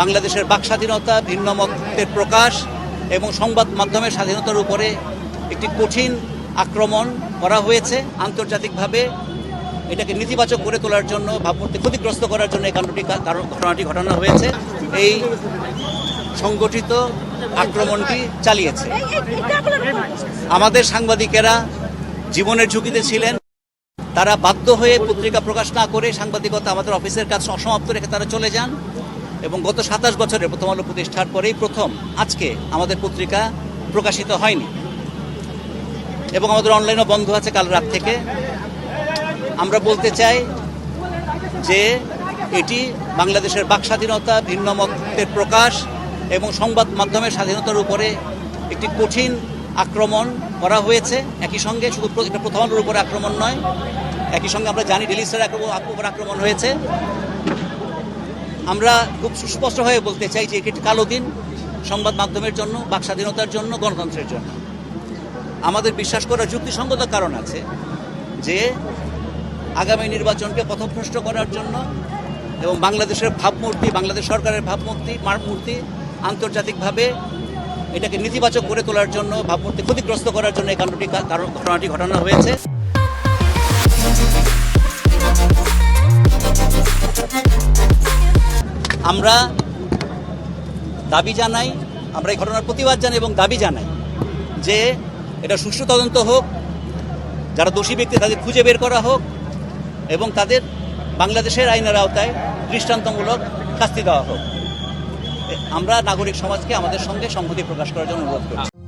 বাংলাদেশের বাক স্বাধীনতা ভিন্ন মতের প্রকাশ এবং সংবাদ মাধ্যমের স্বাধীনতার উপরে একটি কঠিন আক্রমণ করা হয়েছে। আন্তর্জাতিকভাবে এটাকে নেতিবাচক করে তোলার জন্য, ভাবমূর্তি ক্ষতিগ্রস্ত করার জন্য এই কাণ্ডটি ঘটনাটি ঘটানো হয়েছে। এই সংগঠিত আক্রমণটি চালিয়েছে। আমাদের সাংবাদিকেরা জীবনের ঝুঁকিতে ছিলেন। তারা বাধ্য হয়ে পত্রিকা প্রকাশ না করে সাংবাদিকতা আমাদের অফিসের কাজ অসমাপ্ত রেখে তারা চলে যান। এবং গত সাতাশ বছরে প্রথম আলো প্রতিষ্ঠার পরেই প্রথম আজকে আমাদের পত্রিকা প্রকাশিত হয়নি। এবং আমাদের অনলাইনও বন্ধ আছে কাল রাত থেকে। আমরা বলতে চাই যে এটি বাংলাদেশের বাক স্বাধীনতা ভিন্ন মতের প্রকাশ এবং সংবাদ মাধ্যমের স্বাধীনতার উপরে একটি কঠিন আক্রমণ করা হয়েছে। একই সঙ্গে শুধু এটা প্রথম আলোর উপরে আক্রমণ নয়, একই সঙ্গে আমরা জানি ডেলি আক্রমণ উপর আক্রমণ হয়েছে। আমরা খুব সুস্পষ্ট হয়ে বলতে চাই যে এটি একটি কালো দিন সংবাদ মাধ্যমের জন্য বাক স্বাধীনতার জন্য, গণতন্ত্রের জন্য। আমাদের বিশ্বাস করার যুক্তিসঙ্গত কারণ আছে যে আগামী নির্বাচনকে পথভ্রষ্ট করার জন্য এবং বাংলাদেশের ভাবমূর্তি, বাংলাদেশ সরকারের ভাবমূর্তি মূর্তি আন্তর্জাতিকভাবে এটাকে নেতিবাচক করে তোলার জন্য, ভাবমূর্তি ক্ষতিগ্রস্ত করার জন্য এই কাণ্ডটি ঘটনাটি ঘটানো হয়েছে। আমরা দাবি জানাই, আমরা এই ঘটনার প্রতিবাদ জানাই এবং দাবি জানাই যে এটা সুষ্ঠু তদন্ত হোক, যারা দোষী ব্যক্তি তাদের খুঁজে বের করা হোক এবং তাদের বাংলাদেশের আইনের আওতায় দৃষ্টান্তমূলক শাস্তি দেওয়া হোক। আমরা নাগরিক সমাজকে আমাদের সঙ্গে সংহতি প্রকাশ করার জন্য অনুরোধ করছি।